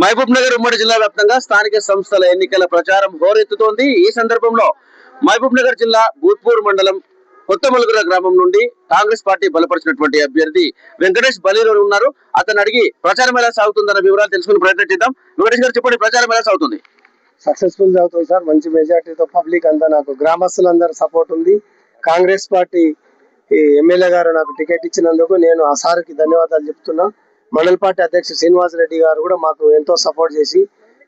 మహబూబ్ నగర్ ఉమ్మడి జిల్లా వ్యాప్తంగా స్థానిక సంస్థల ఎన్నికల ప్రచారం హోరెత్తుతోంది. ఈ సందర్భంలో మహబూబ్ నగర్ జిల్లా భూత్పూర్ మండలం కొత్త మలుగుర గ్రామం నుండి కాంగ్రెస్ పార్టీ బలపరిచినటువంటి అభ్యర్థి వెంకటేష్ బలీలో ఉన్నారు. అతను అడిగి ప్రచారం ఎలా సాగుతుందన్న వివరాలు తెలుసుకుని ప్రయత్నం చేద్దాం. వెంకటేష్ గారు చెప్పండి ప్రచారం ఎలా సాగుతుంది? సక్సెస్ఫుల్ అవుతుంది సార్. మంచి మెజార్టీతో పబ్లిక్ అంతా నాకు గ్రామస్తులందరూ సపోర్ట్ ఉంది. కాంగ్రెస్ పార్టీ ఎమ్మెల్యే గారు నాకు టికెట్ ఇచ్చినందుకు నేను ఆ సార్కి ధన్యవాదాలు చెప్తున్నా. మండల పార్టీ అధ్యక్షుడు శ్రీనివాస్ రెడ్డి గారు కూడా మాకు ఎంతో సపోర్ట్ చేసి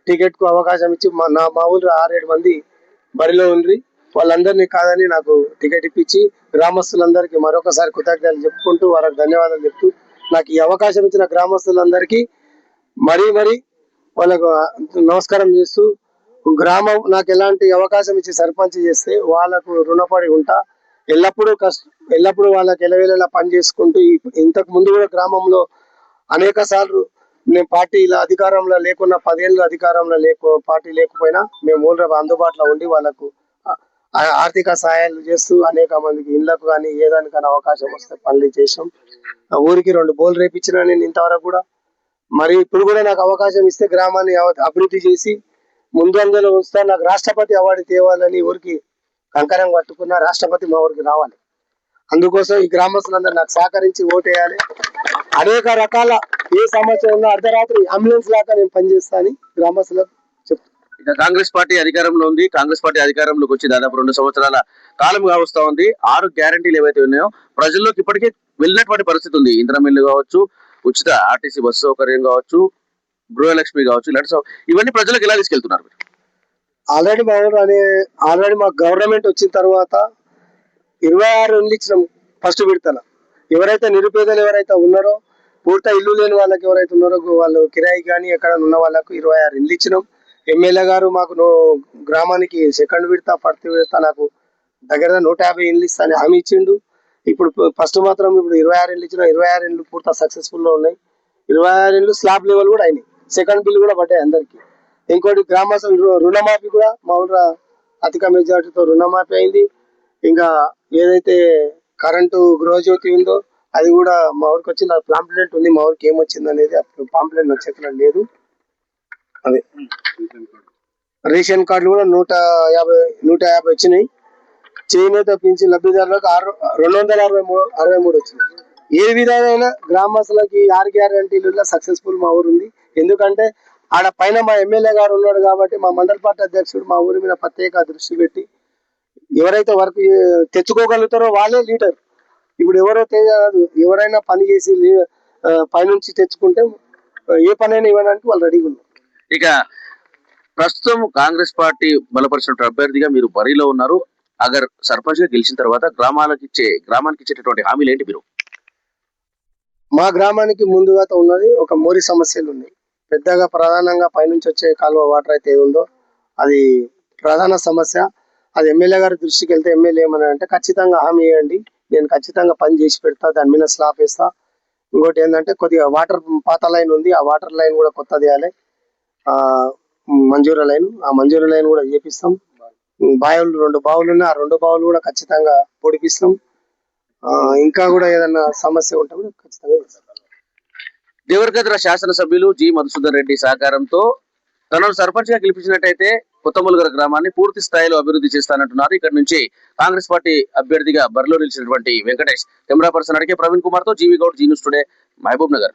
టికెట్కు అవకాశం ఇచ్చి మా నా మా ఊళ్ళో ఆరేడు మంది బరిలో ఉండ్రి. వాళ్ళందరినీ కాదని నాకు టికెట్ ఇప్పించి గ్రామస్తులందరికీ మరొకసారి కృతజ్ఞతలు చెప్పుకుంటూ వారికి ధన్యవాదాలు చెప్తూ నాకు ఈ అవకాశం ఇచ్చిన గ్రామస్తులందరికీ మరీ మరీ వాళ్ళకు నమస్కారం చేస్తూ గ్రామం నాకు ఎలాంటి అవకాశం ఇచ్చి సర్పంచ్ చేస్తే వాళ్ళకు రుణపడి ఉంటా. ఎల్లప్పుడూ కష్ట ఎల్లప్పుడూ వాళ్ళకి ఎలవేళలా పని చేసుకుంటూ ఇంతకు ముందు కూడా గ్రామంలో అనేక సార్లు మేము ఇలా అధికారంలో లేకున్నా పదేళ్ళు అధికారంలో లేకు పార్టీ లేకపోయినా మేము ఊళ్ళ అందుబాటులో ఉండి వాళ్ళకు ఆ- ఆర్థిక సహాయాలు చేస్తూ అనేక మందికి ఇళ్ళకు కానీ ఏదానికైనా అవకాశం వస్తే పనులు చేసాం ఆ ఊరికి రెండు బోల్ రేపించిన నేను ఇంతవరకు కూడా. మరి ఇప్పుడు కూడా నాకు అవకాశం ఇస్తే గ్రామాన్ని అవ- అభివృద్ధి చేసి ముందు అందులో వస్తే నాకు రాష్ట్రపతి అవార్డు తేవాలని ఊరికి కంకరం కట్టుకున్న రాష్ట్రపతి మా ఊరికి రావాలి. అందుకోసం ఈ గ్రామస్తులందరూ నాకు సహకరించి ఓటేయాలి. అనేక రకాల ఏ సమస్య ఉన్నా అర్ధరాత్రి అంబులెన్స్ లాగా నేను పనిచేస్తా అని గ్రామస్తులకు ఇక కాంగ్రెస్ పార్టీ అధికారంలో ఉంది. కాంగ్రెస్ పార్టీ అధికారంలోకి వచ్చి దాదాపు రెండు సంవత్సరాల కాలం కావస్తా ఉంది. ఆరు గ్యారంటీలు ఏవైతే ఉన్నాయో ప్రజల్లోకి ఇప్పటికే వెళ్ళినటువంటి పరిస్థితి ఉంది. ఇంద్రమిల్లు కావచ్చు ఉచిత ఆర్టీసీ బస్సు సౌకర్యం కావచ్చు గృహలక్ష్మి కావచ్చు ఇలాంటి ఇవన్నీ ప్రజలకు ఎలా తీసుకెళ్తున్నారు మీరు? ఆల్రెడీ మా అనే ఆల్రెడీ మా గవర్నమెంట్ వచ్చిన తర్వాత ఇరవై ఆరు ఇచ్చినాం ఫస్ట్ విడతల. ఎవరైతే నిరుపేదలు ఎవరైతే ఉన్నారో పూర్త ఇల్లు లేని వాళ్ళకి ఎవరైతే ఉన్నారో వాళ్ళు కిరాయి కానీ ఎక్కడ ఉన్న వాళ్ళకు ఇరవై ఆరు ఇల్లు ఇచ్చినాం. ఎమ్మెల్యే గారు మాకు గ్రామానికి సెకండ్ విడత ఫస్ట్ విడత నాకు దగ్గర నూట యాభై ఇండ్లు ఇస్తాను హామీ ఇచ్చిండు. ఇప్పుడు ఫస్ట్ మాత్రం ఇప్పుడు ఇరవై ఆరు ఇండ్లు ఇచ్చిన ఇరవై ఆరు ఇండ్లు పూర్తి సక్సెస్ఫుల్లో ఉన్నాయి. ఇరవై ఆరు ఇండ్లు స్లాబ్ లెవెల్ కూడా అయినాయి. సెకండ్ బిల్ కూడా పడ్డాయి అందరికి. ఇంకోటి గ్రామస్తులు రుణమాఫీ కూడా మా ఊళ్ళో అధిక మెజార్టీతో రుణమాఫీ అయింది. ఇంకా ఏదైతే కరెంటు గృహజ్యోతి ఉందో అది కూడా మా ఊరికి వచ్చింది అది పాంప్లెంట్ ఉంది మా ఊరికి ఏమొచ్చింది అనేది అప్పుడు పాంప్లెంట్ వచ్చేక్కడ లేదు. అదే. రేషన్ కార్డులు కూడా నూట యాభై నూట యాభై వచ్చినాయి. చేనేత పెంచి లబ్ధిదారులకు ఆరు రెండు వందల అరవై మూడు అరవై మూడు వచ్చినాయి. ఏ విధమైన గ్రామస్తులకి ఆరు గ్యారంటీలలో సక్సెస్ఫుల్ మా ఊరు ఉంది. ఎందుకంటే ఆడ పైన మా ఎమ్మెల్యే గారు ఉన్నాడు కాబట్టి మా మండల పార్టీ అధ్యక్షుడు మా ఊరి మీద ప్రత్యేక దృష్టి పెట్టి ఎవరైతే వర్క్ తెచ్చుకోగలుగుతారో వాళ్ళే లీడర్. ఇప్పుడు ఎవరో తెలియదు ఎవరైనా పని చేసి పైనుంచి తెచ్చుకుంటే ఏ పనైనా ఇవ్వడానికి వాళ్ళు రెడీగా ఉన్నారు. ఇక ప్రస్తుతం కాంగ్రెస్ పార్టీ బలపరిచిన అభ్యర్థిగా మీరు బరిలో ఉన్నారు. అగర్ సర్పంచ్గా గెలిచిన తర్వాత గ్రామాలకు ఇచ్చే గ్రామానికి ఇచ్చేటటువంటి హామీలు ఏంటి మీరు? మా గ్రామానికి ముందుగా ఉన్నది ఒక మోరి సమస్యలు ఉన్నాయి. పెద్దగా ప్రధానంగా పైనుంచి వచ్చే కాలువ వాటర్ అయితే ఉందో అది ప్రధాన సమస్య. అది ఎమ్మెల్యే గారి దృష్టికి వెళ్తే ఎమ్మెల్యే ఏమని అంటే ఖచ్చితంగా హామీ ఇవ్వండి. నేను ఖచ్చితంగా పని చేసి పెడతా దాని మీద స్లాబ్ వేస్తా. ఇంకోటి ఏంటంటే కొద్దిగా వాటర్ పాత లైన్ ఉంది ఆ వాటర్ లైన్ కూడా కొత్త తీయాలి. ఆ మంజూరా లైన్ ఆ మంజూరా లైన్ కూడా చేపిస్తాం. బావులు రెండు బావులు ఉన్నాయి ఆ రెండు బావులు కూడా ఖచ్చితంగా పొడిపిస్తాం. ఇంకా కూడా ఏదైనా సమస్య ఉంటే కూడా ఖచ్చితంగా చేస్తాం. దేవరగద్ర శాసనసభ్యులు జి మధుసూదన్ రెడ్డి సహకారంతో తనను సర్పంచ్గా గెలిపించినట్టయితే కొత్తమలుగర గ్రామాన్ని పూర్తి స్థాయిలో అభివృద్ధి చేస్తానంటున్నారు. ఇక్కడ నుంచి కాంగ్రెస్ పార్టీ అభ్యర్థిగా బరిలో నిలిచినటువంటి వెంకటేష్. కెమెరా పర్సన్ అడిగే ప్రవీణ్ కుమార్తో GV Goud Zee news today Mahabubnagar.